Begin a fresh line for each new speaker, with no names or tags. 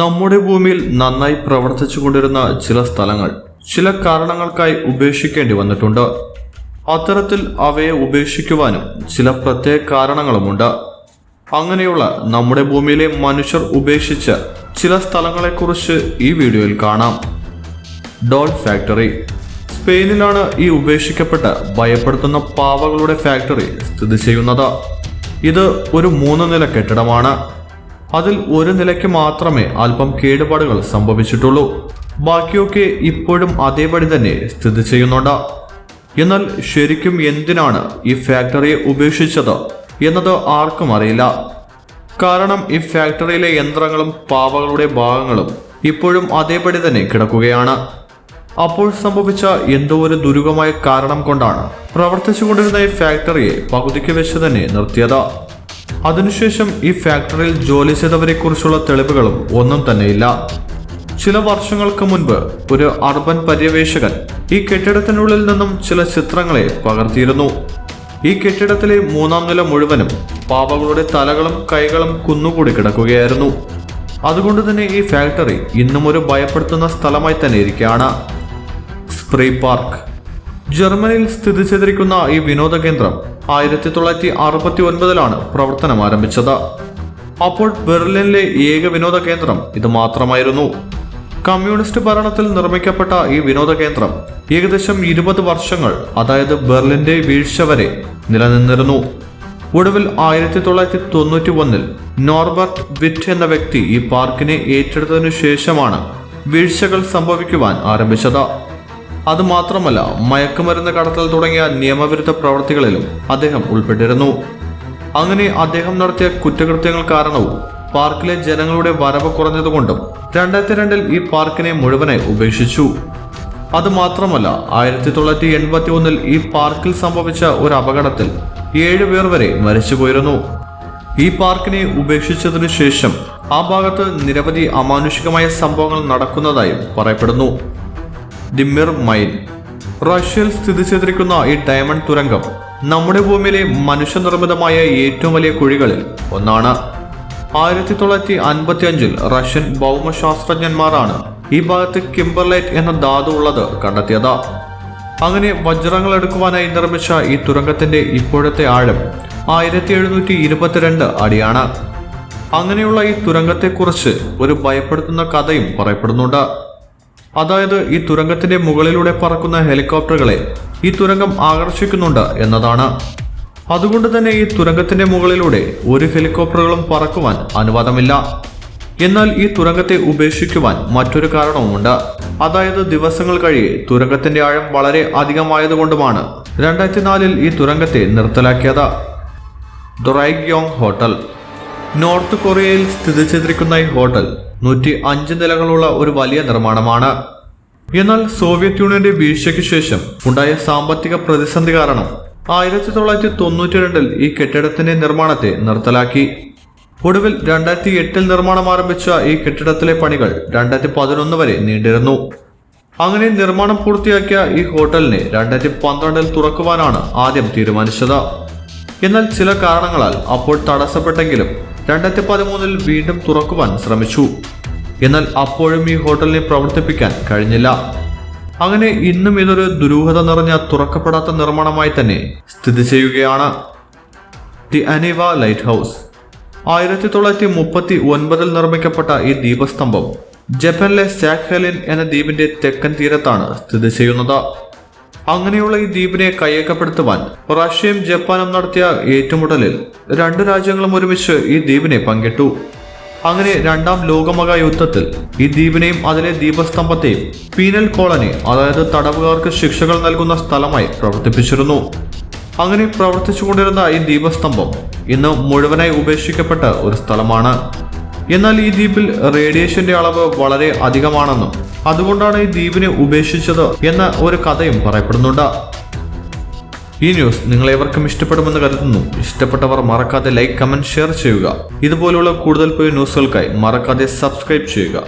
നമ്മുടെ ഭൂമിയിൽ നന്നായി പ്രവർത്തിച്ചു കൊണ്ടിരുന്ന ചില സ്ഥലങ്ങൾ ചില കാരണങ്ങൾക്കായി ഉപേക്ഷിക്കേണ്ടി വന്നിട്ടുണ്ട്. അത്തരത്തിൽ അവയെ ഉപേക്ഷിക്കുവാനും ചില പ്രത്യേക കാരണങ്ങളുമുണ്ട്. അങ്ങനെയുള്ള നമ്മുടെ ഭൂമിയിലെ മനുഷ്യർ ഉപേക്ഷിച്ച ചില സ്ഥലങ്ങളെക്കുറിച്ച് ഈ വീഡിയോയിൽ കാണാം. Doll factory. സ്പെയിനിലാണ് ഈ ഉപേക്ഷിക്കപ്പെട്ട ഭയപ്പെടുത്തുന്ന പാവകളുടെ ഫാക്ടറി സ്ഥിതി ചെയ്യുന്നത്. ഇത് ഒരു മൂന്ന് നില കെട്ടിടമാണ്. അതിൽ ഒരു നിലയ്ക്ക് മാത്രമേ അല്പം കേടുപാടുകൾ സംഭവിച്ചിട്ടുള്ളൂ. ബാക്കിയൊക്കെ ഇപ്പോഴും അതേപടി തന്നെ സ്ഥിതി ചെയ്യുന്നുണ്ട്. എന്നാൽ ശരിക്കും എന്തിനാണ് ഈ ഫാക്ടറിയെ ഉപേക്ഷിച്ചത് എന്നത് ആർക്കും അറിയില്ല. കാരണം ഈ ഫാക്ടറിയിലെ യന്ത്രങ്ങളും പാവകളുടെ ഭാഗങ്ങളും ഇപ്പോഴും അതേപടി തന്നെ കിടക്കുകയാണ്. അപ്പോൾ സംഭവിച്ച എന്തോ ഒരു ദുരൂഹമായ കാരണം കൊണ്ടാണ് പ്രവർത്തിച്ചുകൊണ്ടിരുന്ന ഈ ഫാക്ടറിയെ പകുതിക്ക് വെച്ച് തന്നെ നിർത്തിയത്. അതിനുശേഷം ഈ ഫാക്ടറിയിൽ ജോലി ചെയ്തവരെ കുറിച്ചുള്ള തെളിവുകളും ഒന്നും തന്നെയില്ല. ചില വർഷങ്ങൾക്ക് മുൻപ് ഒരു അർബൻ പര്യവേഷകൻ ഈ കെട്ടിടത്തിനുള്ളിൽ നിന്നും ചില ചിത്രങ്ങളെ പകർത്തിയിരുന്നു. ഈ കെട്ടിടത്തിലെ മൂന്നാം നില മുഴുവനും പാവകളുടെ തലകളും കൈകളും കുന്നുകൂടി കിടക്കുകയായിരുന്നു. അതുകൊണ്ട് തന്നെ ഈ ഫാക്ടറി ഇന്നും ഒരു ഭയപ്പെടുത്തുന്ന സ്ഥലമായി തന്നെ ഇരിക്കുകയാണ്. Spree park. ജർമ്മനിയിൽ സ്ഥിതി ചെയ്തിരിക്കുന്ന ഈ വിനോദ കേന്ദ്രം ആയിരത്തി തൊള്ളായിരത്തി അറുപത്തി ഒൻപതിലാണ് പ്രവർത്തനം ആരംഭിച്ചത്. അപ്പോൾ ബെർലിനിലെ ഏക വിനോദ കേന്ദ്രം ഇത് മാത്രമായിരുന്നു. കമ്മ്യൂണിസ്റ്റ് ഭരണത്തിൽ നിർമ്മിക്കപ്പെട്ട ഈ വിനോദ കേന്ദ്രം ഏകദേശം ഇരുപത് വർഷങ്ങൾ അതായത് ബെർലിന്റെ വീഴ്ച വരെ നിലനിന്നിരുന്നു. ഒടുവിൽ ആയിരത്തി തൊള്ളായിരത്തി തൊണ്ണൂറ്റി ഒന്നിൽ നോർബർട്ട് വിറ്റ് എന്ന വ്യക്തി ഈ പാർക്കിനെ ഏറ്റെടുത്തതിനു ശേഷമാണ് വീഴ്ചകൾ സംഭവിക്കുവാൻ ആരംഭിച്ചത്. അതുമാത്രമല്ല മയക്കുമരുന്ന് കടത്തൽ തുടങ്ങിയ നിയമവിരുദ്ധ പ്രവർത്തികളിലും അദ്ദേഹം ഉൾപ്പെട്ടിരുന്നു. അങ്ങനെ അദ്ദേഹം നടത്തിയ കുറ്റകൃത്യങ്ങൾ കാരണവും പാർക്കിലെ ജനങ്ങളുടെ വരവ് കുറഞ്ഞതുകൊണ്ടും രണ്ടായിരത്തി രണ്ടിൽ ഈ പാർക്കിനെ മുഴുവനായി ഉപേക്ഷിച്ചു. അതുമാത്രമല്ല ആയിരത്തി തൊള്ളായിരത്തി എൺപത്തി ഒന്നിൽ ഈ പാർക്കിൽ സംഭവിച്ച ഒരു അപകടത്തിൽ ഏഴുപേർ വരെ മരിച്ചുപോയിരുന്നു. ഈ പാർക്കിനെ ഉപേക്ഷിച്ചതിനു ശേഷം ആ ഭാഗത്ത് നിരവധി അമാനുഷികമായ സംഭവങ്ങൾ നടക്കുന്നതായും പറയപ്പെടുന്നു. ദി മിർ മൈൻ റഷ്യയിൽ സ്ഥിതി ചെയ്തിരിക്കുന്ന ഈ ഡയമണ്ട് തുരങ്കം നമ്മുടെ ഭൂമിയിലെ മനുഷ്യനിർമ്മിതമായ ഏറ്റവും വലിയ കുഴികളിൽ ഒന്നാണ്. ആയിരത്തി തൊള്ളായിരത്തി അൻപത്തി അഞ്ചിൽ റഷ്യൻ ഭൗമശാസ്ത്രജ്ഞന്മാരാണ് ഈ ഭാഗത്ത് കിംബർലൈറ്റ് എന്ന ധാതു ഉള്ളത് കണ്ടെത്തിയത്. അങ്ങനെ വജ്രങ്ങൾ എടുക്കുവാനായി നിർമ്മിച്ച ഈ തുരങ്കത്തിന്റെ ഇപ്പോഴത്തെ ആഴം ആയിരത്തി എഴുന്നൂറ്റി ഇരുപത്തിരണ്ട് അടിയാണ്. അങ്ങനെയുള്ള ഈ തുരങ്കത്തെക്കുറിച്ച് ഒരു ഭയപ്പെടുത്തുന്ന കഥയും പറയപ്പെടുന്നുണ്ട്. അതായത് ഈ തുരങ്കത്തിന്റെ മുകളിലൂടെ പറക്കുന്ന ഹെലികോപ്റ്ററുകളെ ഈ തുരങ്കം ആകർഷിക്കുന്നുണ്ട് എന്നതാണ്. അതുകൊണ്ട് തന്നെ ഈ തുരങ്കത്തിന്റെ മുകളിലൂടെ ഒരു ഹെലികോപ്റ്ററുകളും പറക്കുവാൻ അനുവാദമില്ല. എന്നാൽ ഈ തുരങ്കത്തെ ഉപേക്ഷിക്കുവാൻ മറ്റൊരു കാരണവുമുണ്ട്. അതായത് ദിവസങ്ങൾ കഴിയെ തുരങ്കത്തിന്റെ ആഴം വളരെ അധികമായതുകൊണ്ടുമാണ് രണ്ടായിരത്തി നാലിൽ ഈ തുരങ്കത്തെ നിർത്തലാക്കിയത്. ദൊറൈഗ്യോങ് ഹോട്ടൽ. നോർത്ത് കൊറിയയിൽ സ്ഥിതി ചെയ്തിരിക്കുന്ന ഈ ഹോട്ടൽ നൂറ്റി അഞ്ച് നിലകളുള്ള ഒരു വലിയ നിർമ്മാണമാണ്. എന്നാൽ സോവിയറ്റ് യൂണിയന്റെ വീഴ്ചയ്ക്ക് ശേഷം ഉണ്ടായ സാമ്പത്തിക പ്രതിസന്ധി കാരണം ആയിരത്തി തൊള്ളായിരത്തി തൊണ്ണൂറ്റി രണ്ടിൽ ഈ കെട്ടിടത്തിന്റെ നിർമ്മാണത്തെ നിർത്തലാക്കി. ഒടുവിൽ രണ്ടായിരത്തി എട്ടിൽ നിർമ്മാണം ആരംഭിച്ച ഈ കെട്ടിടത്തിലെ പണികൾ രണ്ടായിരത്തി പതിനൊന്ന് വരെ നീണ്ടിരുന്നു. അങ്ങനെ നിർമ്മാണം പൂർത്തിയാക്കിയ ഈ ഹോട്ടലിനെ രണ്ടായിരത്തി പന്ത്രണ്ടിൽ തുറക്കുവാനാണ് ആദ്യം തീരുമാനിച്ചത്. എന്നാൽ ചില കാരണങ്ങളാൽ അപ്പോൾ തടസ്സപ്പെട്ടെങ്കിലും രണ്ടായിരത്തി പതിമൂന്നിൽ വീണ്ടും തുറക്കുവാൻ ശ്രമിച്ചു. എന്നാൽ അപ്പോഴും ഈ ഹോട്ടലിനെ പ്രവർത്തിപ്പിക്കാൻ കഴിഞ്ഞില്ല. അങ്ങനെ ഇന്നും ഇതൊരു ദുരൂഹത നിറഞ്ഞ തുറക്കപ്പെടാത്ത നിർമ്മാണമായി തന്നെ സ്ഥിതി ചെയ്യുകയാണ്. ദി അനിവ ലൈറ്റ് ഹൗസ് ആയിരത്തി തൊള്ളായിരത്തി മുപ്പത്തി ഒൻപതിൽ നിർമ്മിക്കപ്പെട്ട ഈ ദീപസ്തംഭം ജപ്പാനിലെ സാഖലിൻ എന്ന ദ്വീപിന്റെ തെക്കൻ തീരത്താണ് സ്ഥിതി ചെയ്യുന്നത്. അങ്ങനെയുള്ള ഈ ദ്വീപിനെ കയ്യേക്കപ്പെടുത്തുവാൻ റഷ്യയും ജപ്പാനും നടത്തിയ ഏറ്റുമുട്ടലിൽ രണ്ട് രാജ്യങ്ങളും ഒരുമിച്ച് ഈ ദ്വീപിനെ പങ്കിട്ടു. അങ്ങനെ രണ്ടാം ലോകമഹായുദ്ധത്തിൽ ഈ ദ്വീപിനെയും അതിലെ ദീപസ്തംഭത്തെയും പീനൽ കോളനി അതായത് തടവുകാർക്ക് ശിക്ഷകൾ നൽകുന്ന സ്ഥലമായി പ്രവർത്തിപ്പിച്ചിരുന്നു. അങ്ങനെ പ്രവർത്തിച്ചുകൊണ്ടിരുന്ന ഈ ദീപസ്തംഭം ഇന്ന് മുഴുവനായി ഉപേക്ഷിക്കപ്പെട്ട ഒരു സ്ഥലമാണ്. എന്നാൽ ഈ ദ്വീപിൽ റേഡിയേഷന്റെ അളവ് വളരെ അധികമാണെന്നും അതുകൊണ്ടാണ് ഈ ദ്വീപിനെ ഉപേക്ഷിച്ചത് എന്ന ഒരു കഥയും പറയപ്പെടുന്നുണ്ട്. ഈ ന്യൂസ് നിങ്ങളേവർക്കും ഇഷ്ടപ്പെടുമെന്ന് കരുതുന്നു. ഇഷ്ടപ്പെട്ടവർ മറക്കാതെ ലൈക്ക് കമന്റ് ഷെയർ ചെയ്യുക. ഇതുപോലുള്ള കൂടുതൽ പോയ ന്യൂസുകൾക്കായി മറക്കാതെ സബ്സ്ക്രൈബ് ചെയ്യുക.